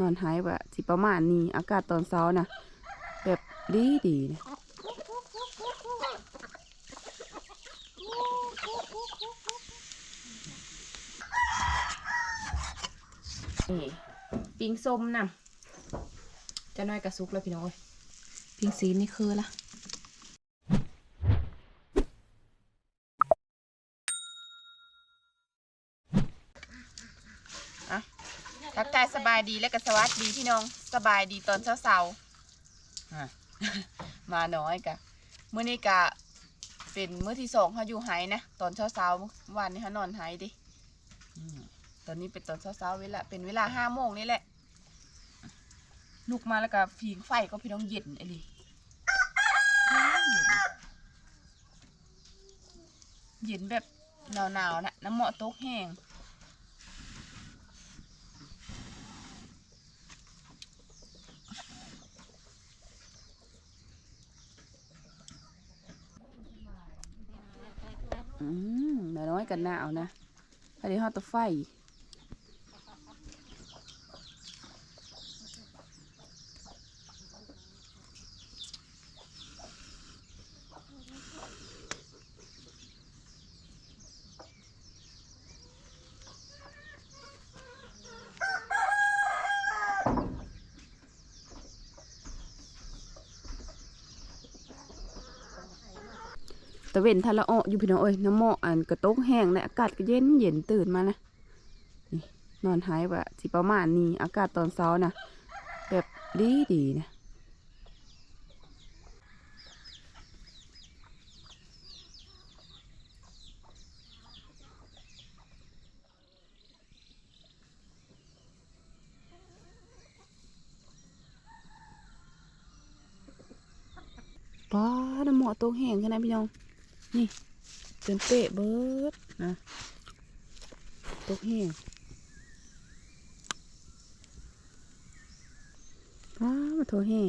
นอนหายว่าสิประมาณนี้อากาศตอนเช้านะแบบดีดีนะนี่ปิ้งส้มนะจะน้อยกระซุกแล้วพี่น้อยปิ้งซีนนี่คือละอะทักทายสบายดีและก็สวัสดีพี่น้องสบายดีตอนเช้าเช้าๆอะมาน้อยกะมื้อนี้กะเป็นมื้อที่สองเขาอยู่ไห้นะตอนเช้าเช้าๆเมื่อวานนี้เขานอนไห้ดิอืมตอนนี้เป็นตอนเช้าๆเวลาเป็นเวลาห้าโมงนี่แหละลุกมาแล้วก็ผิงไฟก็พี่น้องเย็นไอ้นี่เย็นแบบหนาวๆนะน้ำเหมาะโต๊ะแห้งอืมแม่น้อย กันหนาวนะพอดีฮอตเตาไฟ ตะเวนทะละอออยู่พี่น้องเอ้ยน้ำหมออันกระตกแห้งและอากาศก็เย็นเย็นตื่นมานะนี่นอนหายว่าสิประมาณนี้อากาศตอนเช้านะแบบดีดีนะป้าน้ำหมอกตกแห้งขนาดพี่น้อง นี่จนเปะเบิดนะตกแห้งว้ามาโถแห้ง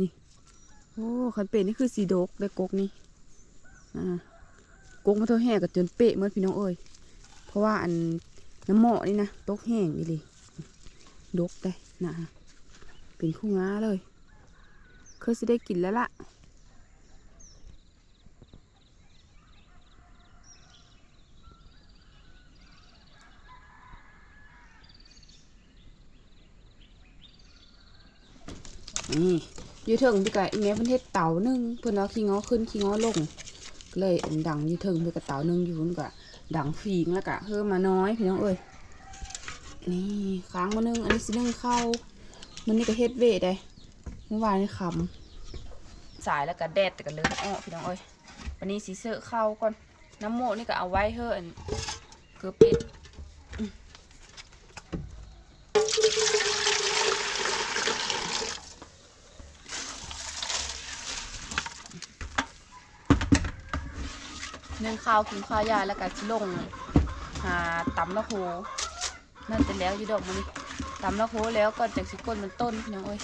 นี่โอ้คันเป็ดนี่คือสีดกได้กกนี่อ่ากกมาโถแห้งกับจนเปะเมื่อพี่น้องเอ้ยเพราะว่าอันน้ำหมอนี่นะตกแห้งอีเลยดกได้นะเป็นคู่ง้าเลยเคยสิได้กินแล้วล่ะ นี่อยูเทิงพี่กะอีแม่เพิ่นเฮ็ดเต่านึงเพิ่นเอาขี้ง้อขึ้นขี้ง้อลงเลยอันดังอยูเทิงพิ่ก็เต่านึงอยู่เพิ่นก็ดังฝีงแล้วก็เพิ่มมาน้อยพี่น้องเอ้ยนี่ค้างมานึงอันนี้สินึ่งเข้ามันนี่ก็เฮ็ดเวทได้เมื่อวานนี่คำสายแล้วก็แดดแต่ก็เลิกอ้อพี่น้องเอ้ยวันนี้สิเสื้อเข้าก่อนน้ำโมนี่ก็เอาไว้เฮ้ออันเกือปิด ข้าวกินข้าวยาแล้วก็ชิลงหาตำละโคนั่นเป็นแล้วอยู่ดอกมันตำละโคแล้วก็จากสิก้นมันต้นพี่น้องเอ้ย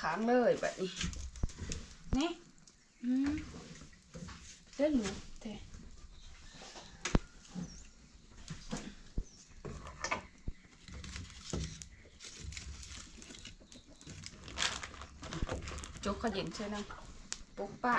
ค้างเลยแบบนี้อืม เส้นหนูเตะ จกขยินใช่ไหมปุ๊กป้า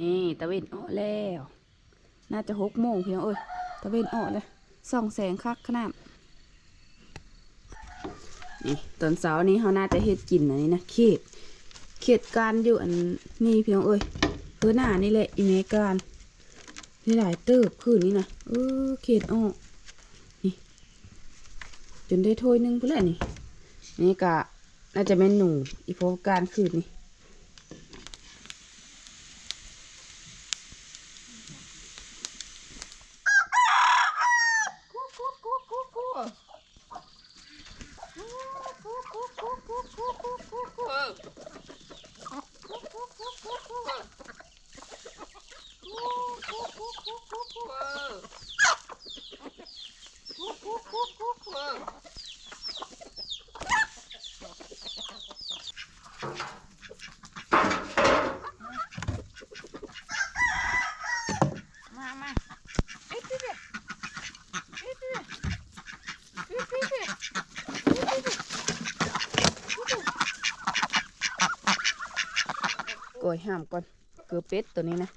นี่ตะเวนออกแล้ว น่าจะหกโมงเพี่น้องเอ้ยตะเวนออกเลยส่องแสงคักขนาดนี่ตอนเช้านี้เขาน่าจะเฮ็ดกินอันนี้นะเขต เขตการอยู่อันนี้พี่น้องเอ้ยเพื่อหน้านี่แหละอีเมการนี่หลายเติบคืนนี้นะเออเขตออกนี่จนได้ถ้วยหนึงเพื่อนนี่นี่กะน่าจะเป็นหนูอีโฟการคืนนี่ ก่อยห้ามก่อน เกลือเป็ดตัวนี้นะ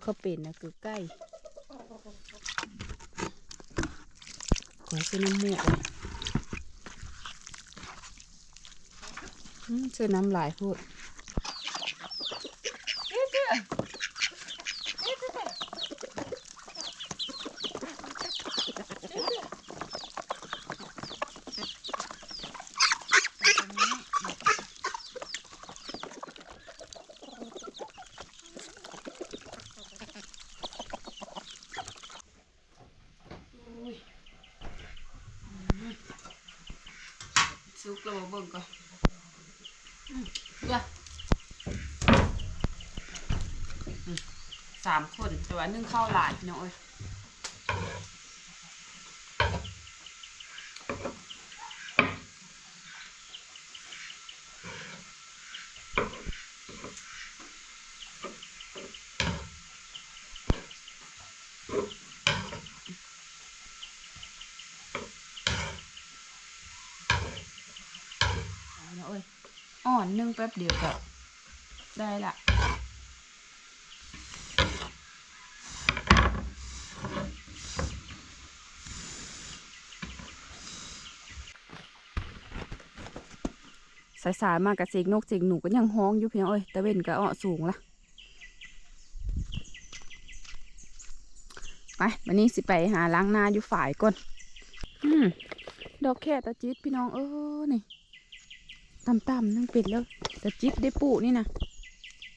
เขาเป็นนะเกลือไก่ก่อเส้นน้ำมูกเลยอืมเส้นน้ำลายพูด ซุกเรามาเบิ่งก่อนอืมเดี๋ยวอืมสามคนแต่ว่านึ่งข้าวหลายพี่น้องเอ้ยเอาพี่น้องเอ้ยอ่อ นึ่งแป๊บเดียวก็ได้ละสายสายๆมากกับเสกนกเสกหนูก็ยังห้องอยู่เพี่น้องเอ้ยต่เวนก็อ้อสูงละไปวันนี้สิไปหาล้างหน้าอยู่ฝ่ายก่อน อืม ดอกแค่ตะจิดพี่น้องเออนี่ ต่ำๆนั่งเป็นแล้วแต่จิ๊บได้ปูนี่นะ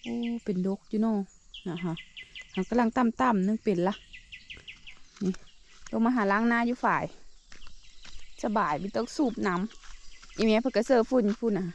โอ้เป็นดกอยู่เนอนะฮะหากำลังต่ำๆนั่งเป็นละนี่ลงมาหาล้างหน้าอยู่ฝ่าย สบายไม่ต้องสูบน้ำอีเมียเพิ่งก็เซอร์ฟฝุ่นฝุ่นอะ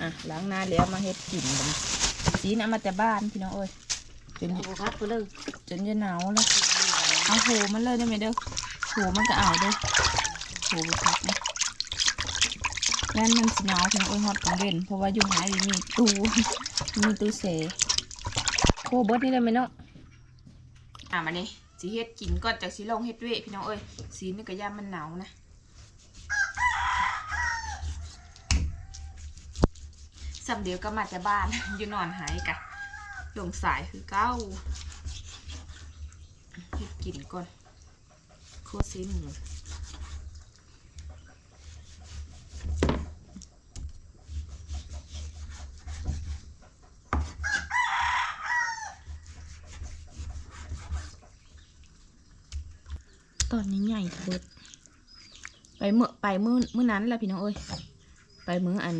อะ ล้างหน้าแล้วมาเฮ็ดกลิ่นกันสีน้ำมาแต่บ้านพี่น้องเอ้ยจนโอ้ครับไปเลยจนจะหนาวแล้วเอาโหมันเลยได้ไหมเด้อโหมันก็เอาเด้อโหบุคักนะยันมันสิหนาวพี่น้องเอ้ยฮอดกังเว้นเพราะว่าอยู่หายมีตู้มีตู้เสโคเบิร์ดนี่ได้ไหมเนาะอะมานี่สีเฮ็ดกินก่อนจากสีลงเฮ็ดเวะพี่น้องเอ้ยสีนี่ก็ย่ามันหนาวนะ สำเดียวก็มาแต่บ้าน อยู่นอนหายกะลงสายคือเก้าเฮ็ดกินก่อนโคซีหมูตอนนี้ใหญ่เบิดไปเมื่อไปมื่อมื่อนั้นแหละพี่น้องเอ้ย ไปมื้ออัน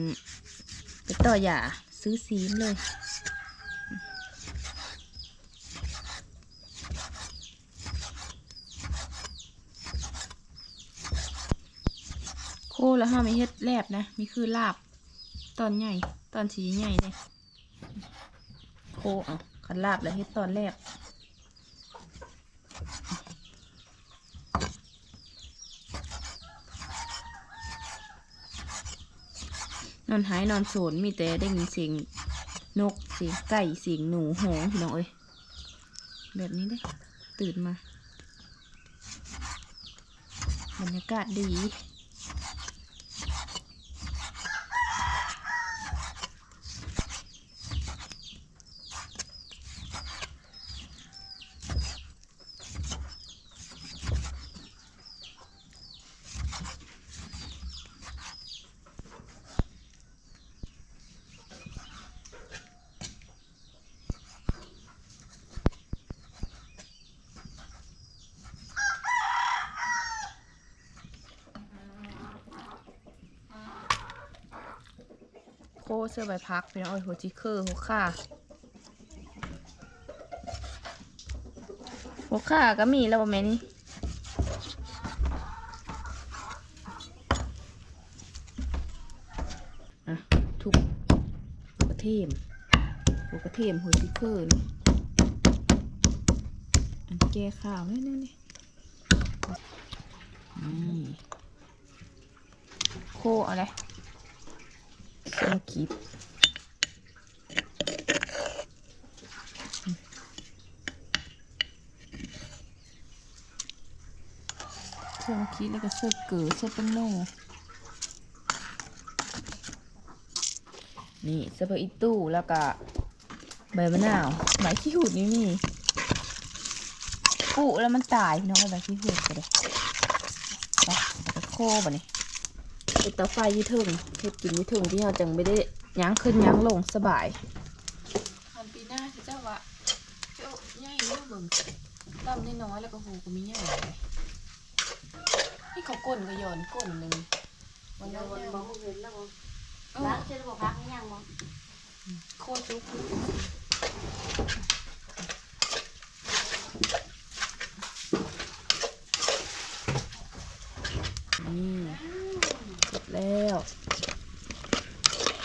ต่อหย่าซื้อซีมเลย โคแล้วห้ามีเฮ็ดแลบนะ มีคือลาบ ตอนใหญ่ ตอนสีใหญ่เลยโคเอะขันลาบแล้วเฮ็ดตอนแรก นอนหายนอนโสนมีแต่ได้ยินเสียงนกเสียงไก่เสียงหนูหงพี่น้องเอ้ยแบบนี้เด้ตื่นมา บรรยากาศดี โค เสื้อใบพักพี่น้องเอ้ยหัวจิเคอร์หัวข่าหัวข่าก็มีแล้วบ่แม่นี่อะทุกหัวกระเทียมหัวกระเทียมหัวจิเคอร์นี่แก้ข่าวนี่นี่นี่นี่โคอะไร สื้อกีบเสื้อกีบแล้วก็เสื้อเก๋อเสื้อเป็นโน่นี่เสื้อผ้าอีตู้แล้วก็ใบมะนาวใบขี้หูดนี่มีปุแล้วมันตายพี่น้องอาใบขี้หูดไปเลยไปเอาไปโคบ่นี่ ไอเตาไฟยี่ถึงเฮ็ดกินยี่ถึงที่เราจังไม่ได้ยั้งขึ้นยั้งลงสบายทันปีหน้าที่เจ้าว่าเจ้าใหญ่เรื่องเบิ่งลำน้อยๆแล้วก็หูก็มีใหญ่เลยนี่เขาก้นก็โยนก้นหนึ่งวันเรานั้นบนบ่เห็นแล้วบ่เอละอเชื่อบ่พักนี่ยังบ่โคตรจุกนี่เสร็จแล้ว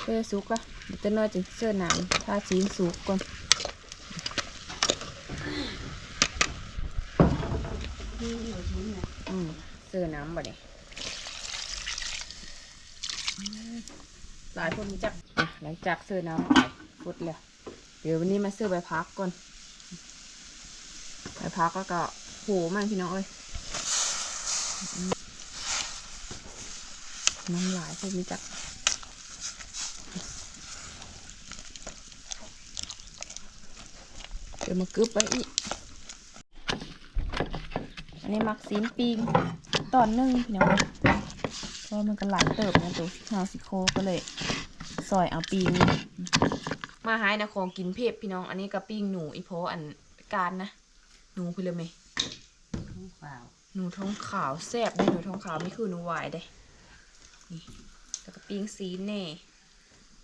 เสื้อสุกละเดี๋ยวจะน้อยจะเสื้อหนามทาสีสุกก่อนอืมเสื้อน้ำบ่เนี่ยหลายคนรู้จักอะหลังจากเสื้อน้ำไปฟุดแล้วเดี๋ยววันนี้มาเสื้อใบพักก่อนใบพักแล้วก็โหมันพี่น้องเอ้ยน้ำลายพวกนี้จัก เดี๋ยวมากึบไว้อีก อันนี้มักซีนปิงตอนหนึ่งพี่น้องเพราะมันก็หลายเติบนะตัวฮาสิโคก็เลยซอยเอาปิงมาหายนะของกินเพ็บพี่น้อง อันนี้ก็ปิ้งหนูอีโพอันการนะ หนูพี่เลยไหมเปล่าหนูท้องขาวแซ่บได้หนูท้องขาวไม่คือหนูหวายได้นี่แล้วก็ปิ้งซีนแน่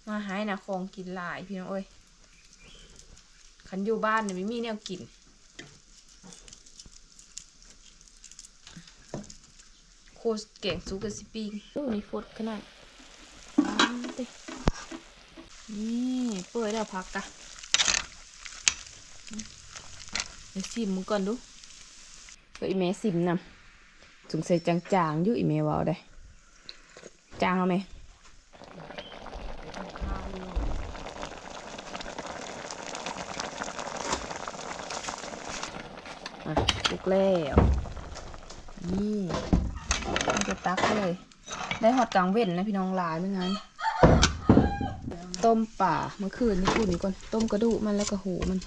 มาหายนะของกินหลายพี่น้องเอ้ย คันอยู่บ้านเนี่ยไม่มีแนวกินโคสเก่งซุกกับสิปิ้งโอ้นี่ฟดขนาดอ้าวเต้นี่เปิดแล้วพักกะเดี๋ยวซิมมึงก่อนดูก็อีเมซิมนำสงสัยจางๆอยู่อีเมเว่าได้ จางเอาไหม อะลุกแล้วนี่มันจะตักเลย ได้หอดกลางเว้นนะพี่น้องหลายไม่งั้น ต้มป่าเมื่อคืนนี่พูดนี่ก่อน ต้มกระดูกมันแล้วก็หูมัน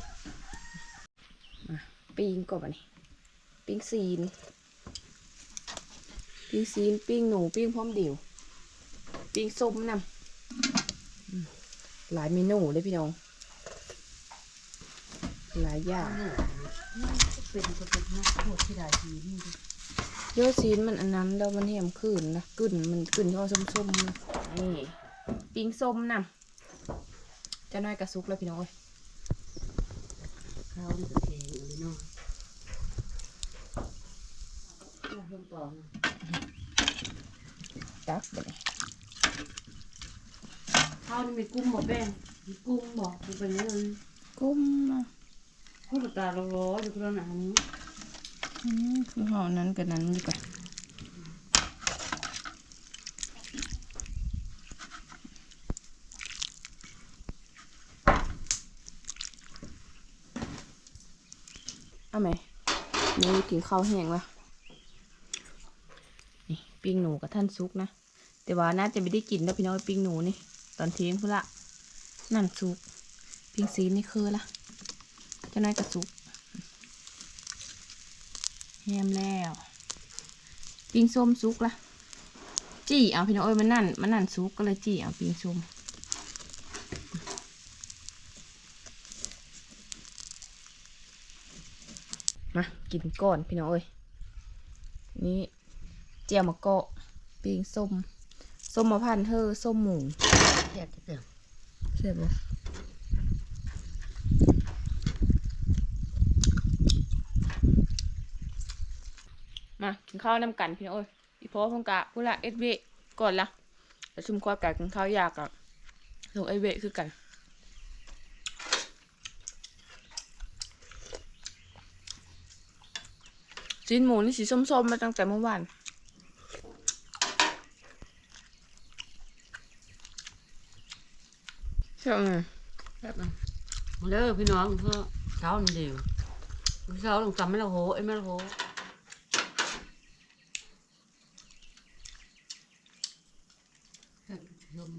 ปิ้งก่อนนี่ปิ้งซีน ปิ้งซีน ปิ้งหนู ปิ้งพร้อมเดี่ยว ปิ้งส้มนำอืมหลายเมนูเลยพี่น้อง หลายอย่าง เป็นก็เป็นนักโทษที่ได้ทีนี่ดิโยซีนมันอันนั้นแล้วมันแหมขืนนะกึ่นมันกึ่นที่ว่าส้มๆนะนี่ปิ้งส้มนะจะน้อยกระซุกแล้วพี่น้องเอ้ยข้าวมันก็แข็งอยู่เลยเนาะเอาเพิ่มปองตักไปเลยข้าวนี่มีกุ้งบ่แป้งมีกุ้งบ่มันเป็นยังไงกุ้มนะ ข้าวตาเราร้อนอยู่ตรงไหนนี้อืมคือห่อนั้นกับนั้นดีกว่าเอาไหมนี่กินข้าวแห้งวะนี่ปิ้งหนูกับท่านซุกนะ แต่ว่าน่าจะไม่ได้กินแล้วพี่น้องปิ้งหนูนี่ ตอนเที่ยงพุ่นละนั่นซุก ปิ้งซีนี่คือละ จะนายกระซุกแฮมแล้ว ปิ้งส้มซุกละจี้เอาพี่น้องเอ้ยมันนั่นมันนั่นซุกก็เลยจี้เอาปิ้งส้มมากินก่อนพี่น้องเอ้ยนี่เจียวมะเกาะปิ้งส้มส้มมะพันธุ์เธอส้มหมูแซ่บจะเติมเสียบบ่มากิน ข้าวนำกันพี่น้องเอ้ยอีพ่อพงกะพูดละเอ็ดเวก่อนละประชุมความกันกินข้าวยากอะลงเอ็ดเวคือกันมจีนหมูนี่สีส้มๆมาตั้งแต่เมื่อวานใช่ไหมแบบนั้นมาเด้อพี่น้องเพื่อเช้านี่เดียวเช้าลงจำไม่ละโหไอ้ไม่ละโหเฮ้ยชม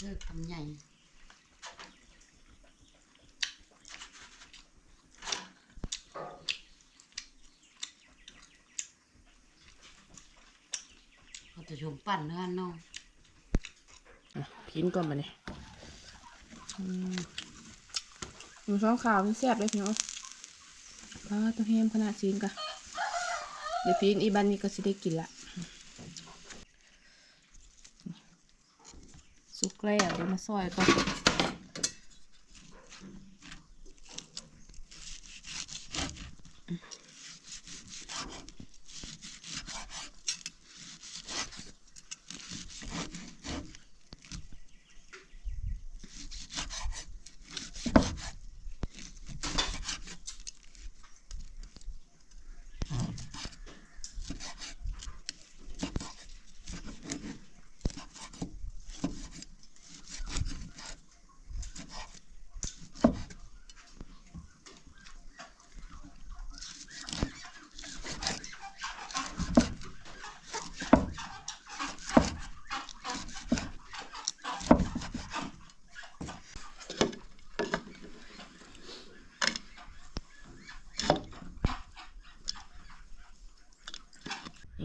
เลิกทำใหญ่เขาจะชม ปั่นเนื้อเนาะอะกินก่อนมาเนี่ยหมูซ้องขาวมันแซ่บเลยพี่น้องปลาตัวแฮมขนาดซีนกะเดี๋ยวพีนอีบันนี่ก็สิได้กินละสุกแล้วเดี๋ยวมาซอยก่อน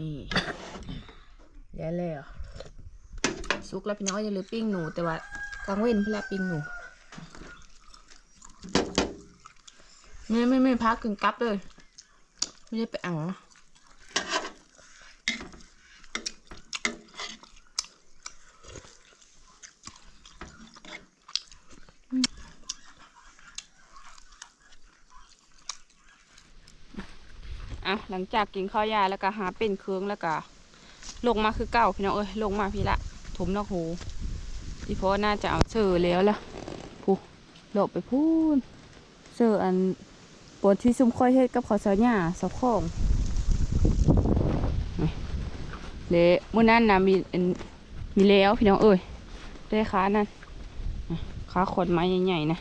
นี่แล้วแล้ว สุกแล้วพี่น้องอย่าลืมปิ้งหนูแต่ว่ากลางเว้นเพื่อปิ้งหนูไม่ไม่ไม่พักกึ่งกลับเลย ไม่ได้ไปอ่างนะอะหลังจากกินข้าวยาแล้วก็หาเป็นเครื่องแล้วก็ลงมาคือเก่าพี่น้องเอ้ยลงมาพี่ละ ถมนอกหูที่พ่อน่าจะเอาเสือแล้วล่ะพูหลบไปพูนเสืออันปวดที่ซุ่มค่อยเฮ็ดกับข้าวสารหญ้าสะข้องเละมื่อนั้นนะมีอันมีแล้วพี่น้องเอ้ยได้ขานั่นขาขดไม้ใหญ่ๆนะ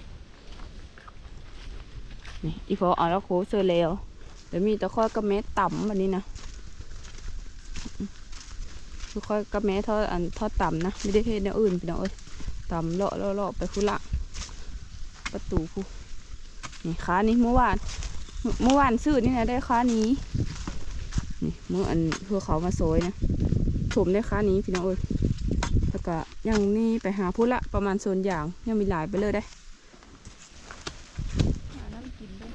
นี่อีพอเอาแล้วโคเซอแล้วเดี๋ยวมีตะข้อกับเม็ดต่ำแบบนี้นะ ตะข้อยกับเม็ดทอดอันทอดต่ำนะไม่ได้เทศแนวอื่นพี่น้องเอ้ยต่ำเลาะเลาะเลาะไปคุละประตูผู้นี่ขานี้เมื่อวานเมื่อวานซื้อนี่นะได้ขานี้นี่เมื่ออันเพื่อเขามาโซยนะถมได้ค่านี้พี่น้องเอ้ยแล้วก็ยังนี่ไปหาพุละประมาณโซนอย่างยังมีหลายไปเลยได้หาน้ำกินด้วย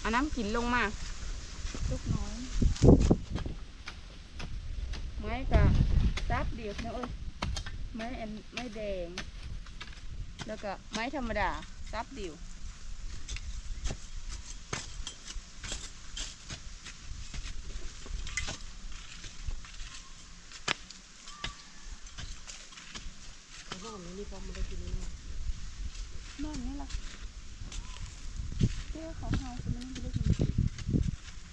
เอา น้ำกินลงมาลูกน้อยไม้กะซับเดียวพี่น้องเอ้ยไม้อันไม้แดง แล้วก็ไม้ธรรมดาซับเดียว ห้องนี้นี่พอมาได้กินนี่ นั่นนี่ล่ะเจ้าเขาเฮาจะไม่ได้กิน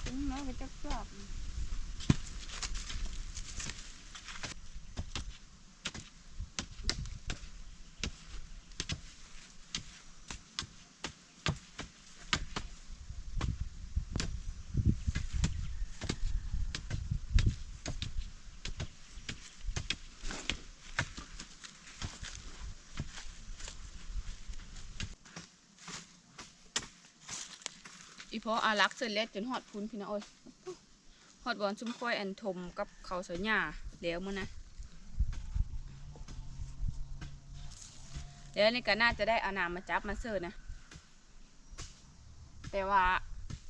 ถึงน้อยก็จักจับ อีพออารักเสร็จแล้วจนหอดพุนพี่น้องเอ้ยหอดบอลซุ่มค่อยแอนทมกับเขาสวยหญ้าแล้วมื้อนะเดี๋ยวนี่ก็น่าจะได้เอาน้ำมาจับมาเสิร์ฟนะ แต่ว่า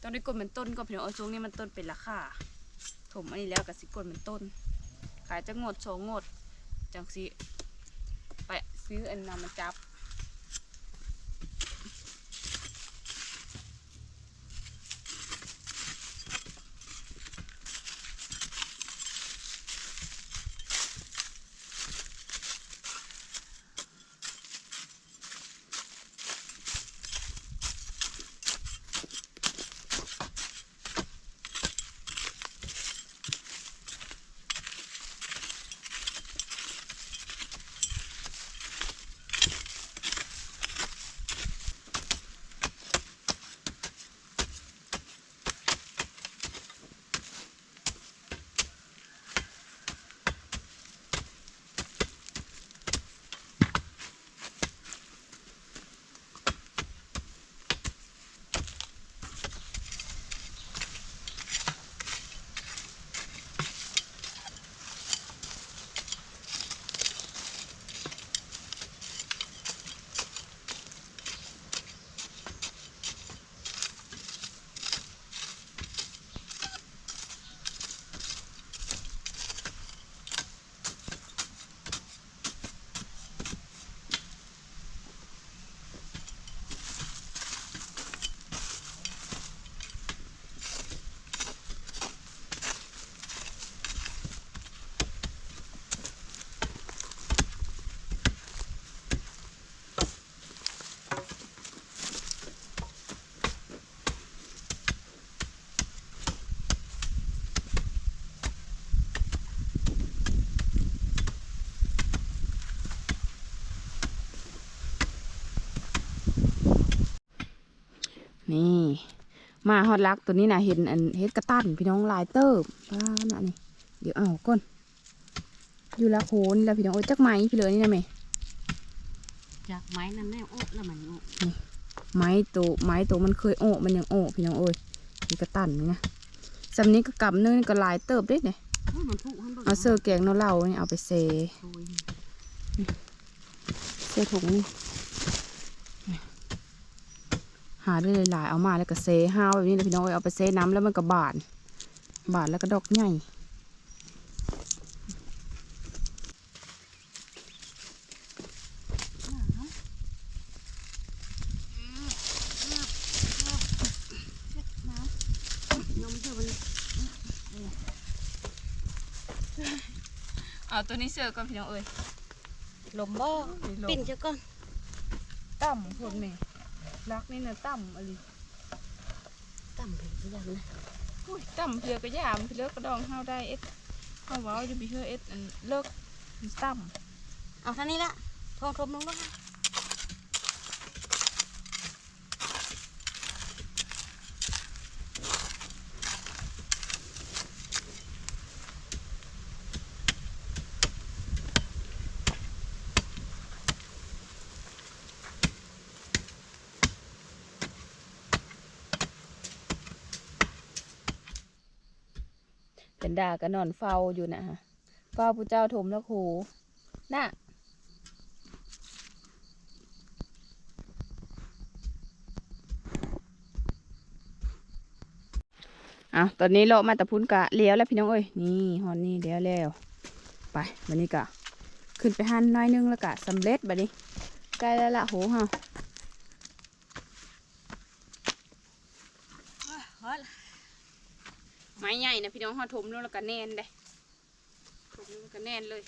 ต้องได้กดเป็นต้นก็พี่น้องเอ้ยช่วงนี้มันต้นเป็นราคาถมอันนี้แล้วกับสิกดเป็นต้น ขายจะงดโชงงดจังสิไปซื้ออันน้ำมาจับ มาฮอดลักตัวนี้นะเห็นอันเฮ็ดกระตันพี่น้องหลายเติบป้าน่ะนี่เดี๋ยวเอาก่อนอยู่ละโคนแล้วพี่น้องโอ้ยจักไหมพี่เลยนี่นะแม่จากไม้นั่นแน่โอ้แล้วมันโอ้ไม้ตัวไม้ตัวมันเคยโอ้มันยังโอ้พี่น้องโอ้ยมีกระตันนี่นะสำนี้ก็กำเนึงก็หลายเติบเด้เนี่ยโอ้มันทุกข์มันบ่เอาเสื้อแกงเนาเหล่าๆนี่เอาไปเซโอ้ยเสื้อถุงนี่นี่ หาได้หลายๆเอามาแล้วก็เซห้าวแบบนี้เลยพี่น้องเอ้ยเอาไปเซน้ำแล้วมันก็บานบานแล้วก็ดอกใหญ่นมเชื่อมันเอาตัวนี้เสื้อก่อนพี่น้องเอ้ยลมบ่ปิ่นเจ้าก่อนต่ำคนแม่ รักนี่นะต่ำอะไรต่ำเพิ่นคืออย่างนะอุ้ยต่ำเพื่อกระยามเพื่อเลิกกระดองเฮาได้เอ็ดเฮาเว้าอยู่บีเฮอเอ็ดอันเลิกต่เอาเท่านี้ละทองทมลงลงำ เป็นดาก็นอนเฝ้าอยู่นะฮะเฝ้าผู้เจ้าถมแล้วโหน่ะเอาตอนนี้เรามาแตะพุนกะเลี้ยวแล้วพี่น้องเอ้ยนี่ฮอนนี่เลี้ยวแล้วไปวันนี้กะขึ้นไปหันน้อยนึงแล้วกะสำเร็จบัดนี้ใกล้แล้วละโหเฮา เฮ้ย ไม้ใหญ่นะพี่น้องเฮาถมลงแล้วก็แน่นเด้ถมลงแล้วก็แน่นเลย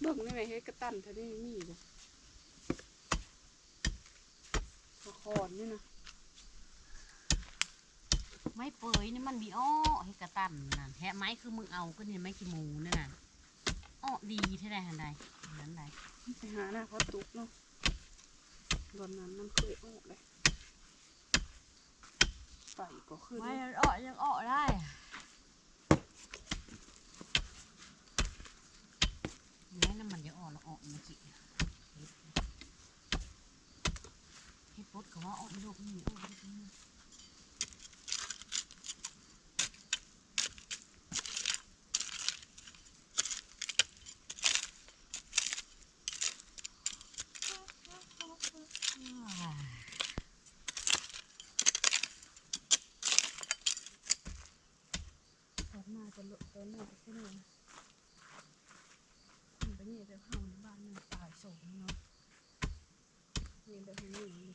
เบิ่งได้ไหมเฮ้ยกระตันเท่านี้มีบ่กระคอนนี่นะไม้เปยนี่มันมีอ้อให้กระตันนั่นแท้ไม้คือมึงเอาก็เนี่ยไม้ขี้หมูนั่นน่ะอ้อดีเท่าใดหันใดนั้นใดไปหาหน้าเขาตุกเนาะตอนนั้นมันเคยอ้อเลย ไฟก็ขึ้นไม้อ้อยังอ้อได้แม่น้ำมันจะอ้อละอ้อมาจิเฮ็ดปดเขาว่าอ้อลูกนี่อ้อลูกนี่ตอนหน้าจะลดตอนหน้าจะขึ้นเลยมันไปนี่จะเข้าในบ้านมันตายโศกเนาะนี่แบบนี้นี่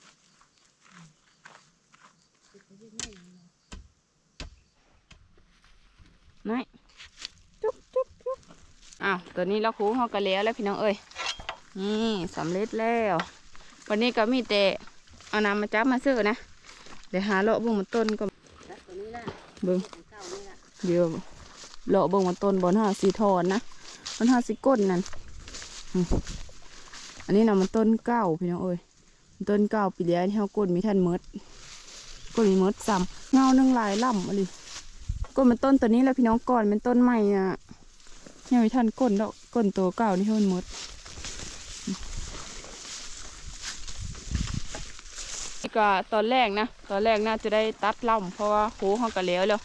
ติดไปเยอะแน่เลยเนาะนายจุ๊บจุ๊บจุ๊บอ้าว ตัวนี้เราคูเขากันแล้วแล้วพี่น้องเอ้ยนี่สำเร็จแล้ว วันนี้ก็มีแต่เอาน้ำมาจับมาซื้อนะเดี๋ยวหาเลาะบุ้งมันต้นก็แล้วตัวนี้ล่ะเบิ้งเก่านี่ล่ะเดี๋ยวเลาะเบิ่งว่าต้นบอนห้าสีทอนนะมันห้าสีก้นนั่นอันนี้นะมันต้นเก้าพี่น้องเอ้ยต้นเก้าปีแล้วที่เขาก้นมีท่านเมดก้นมีเมดซ้ำเงาหนึ่งลายล่ำอะไรก้นมันต้นตัวนี้แล้วพี่น้องก่อนเป็นต้นใหม่อะ ยังมีท่านก้นดอกก้นตัวเก้านี่ที่มันมดนี่ก็ตอนแรกนะ ตอนแรกน่าจะได้ตัดล่ำเพราะว่าโหเขาก็แล้วแล้ว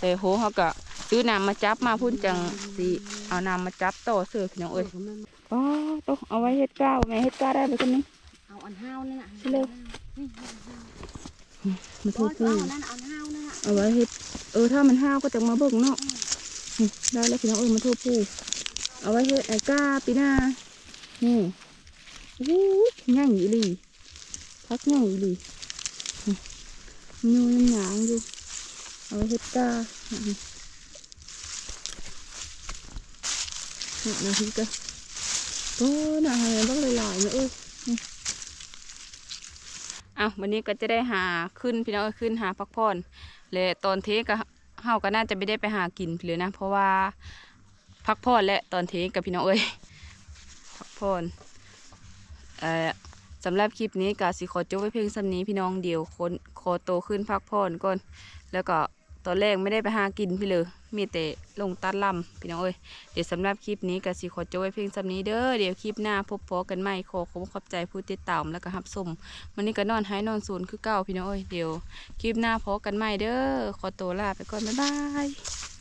แต่โหเขาก็ซื้อน้ำมาจับมาพุ่นจังสิเอาน้ำมาจับต่อเสือพี่น้องเอ้ยป้าต้องเอาไว้เฮ็ดก้าวแม่เฮ็ดก้าวได้ไปกันนี้เอาอันห้าวนี่น่ะเร็วมาโอ้ทูยพูเอานั่นเอาห้าวนั่นน่ะเอาไว้เฮ็ดเออถ้ามันห้าวก็จะมาเบิ่งเนาะ ได้แล้วพี่น้องเอ้ยมาทูพูเอาไว้เฮ็ดไอ้ก้าปีหน้านี่โอ้ง่ายอีหลีพักง่ายอีหลีนี่ยูยังหยางอยู่เอาไว้เฮ็ดก้านี่นี่นาทีก็โอ้น่าหายบ้างหลายๆเนี่ยเอ้ยนี่อ้าวันนี้ก็จะได้หาขึ้นพี่น้องขึ้นหาพักผ่อนและตอนเทก็ เฮาก็น่าจะไม่ได้ไปหากินเลยนะ เพราะว่าพักผ่อนและตอนเทกับพี่น้องเอ้ยพักผ่อนเอ่อสำหรับคลิปนี้กาสิขอจบไว้เพียงสำนี้พี่น้องเดียวคนขอโตขึ้นพักผ่อนก่อน แล้วก็ ตอนแรกไม่ได้ไปหากินพี่เลย มีแต่ลงตัดลำพี่น้องเอ้ย เดี๋ยวสำหรับคลิปนี้ก็สิขอจบไว้เพียงสำนี้เด้อ เดี๋ยวคลิปหน้าพบพอกันใหม่ขอขอบคุณขอบใจผู้ติดตามแล้วก็รับชมวันนี้ก็นอนหายนอนศูนย์คือเก่าพี่น้องเอ้ย เดี๋ยวคลิปหน้าพอกันใหม่เด้อ ขอตัวลาไปก่อนบ๊ายบาย